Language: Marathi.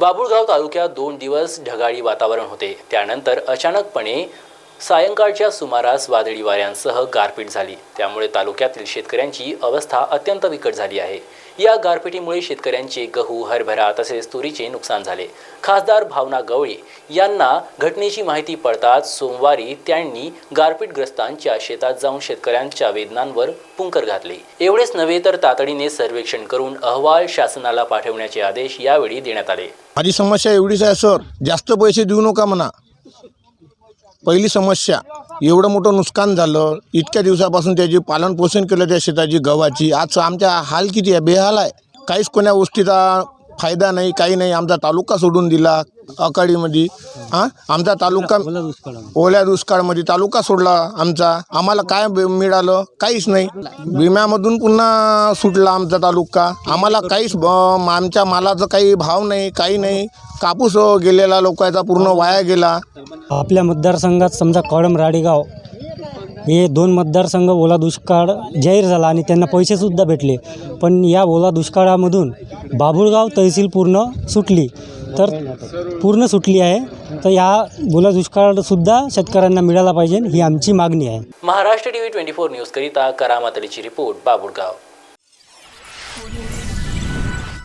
बाबुळगाव तालुक्यात दोन दिवस ढगाळी वातावरण होते. त्यानंतर अचानकपणे सायंकाळच्या सुमारास वादळी वाऱ्यांसह गारपीट झाली. त्यामुळे तालुक्यातील शेतकऱ्यांची अवस्था अत्यंत बिकट झाली आहे. या गारपिटीमुळे शेतकऱ्यांचे गहू हरभरा तसेच तुरीचे नुकसान झाले. खासदार भावना गवळी यांना घटनेची माहिती पडताच सोमवारी त्यांनी गारपीटग्रस्तांच्या शेतात जाऊन शेतकऱ्यांच्या वेदनांवर पुंकर घातले. एवढेच नव्हे तर तातडीने सर्वेक्षण करून अहवाल शासनाला पाठवण्याचे आदेश यावेळी देण्यात आले. माझी समस्या एवढीच आहे सर. जास्त पैसे देऊ नका म्हणा. पहिली समस्या एवढं मोठं नुकसान झालं. इतक्या दिवसापासून त्याची पालनपोषण केलं त्या शेताची गव्हाची. आज आमच्या हाल किती आहे? बेहाल आहे. काहीच कोण्या गोष्टीचा फायदा नाही काही नाही. आमचा तालुका सोडून दिला अकाडीमध्ये हां? आमचा तालुका ओल्या दुष्काळमध्ये. तालुका सोडला आमचा. आम्हाला काय मिळालं? काहीच नाही. विम्यामधून पुन्हा सुटला आमचा तालुका. आम्हाला काहीच आमच्या मालाचा काही भाव नाही काही नाही. कापूस गेलेला लोकांचा पूर्ण वाया गेला. आपल्या मतदारसंघात समजा कळम राडेगाव हे दोन मतदारसंघ ओला दुष्काळ जाहीर झाला आणि त्यांना पैसेसुद्धा भेटले. पण या ओला दुष्काळामधून बाभुळगाव तहसील पूर्ण सुटली. तर पूर्ण सुटली आहे. तर या ओला दुष्काळसुद्धा शेतकऱ्यांना मिळाला पाहिजे. ही आमची मागणी आहे. महाराष्ट्र टीव्ही ट्वेंटी फोर न्यूजकरिता करामातलीची रिपोर्ट बाबुळगाव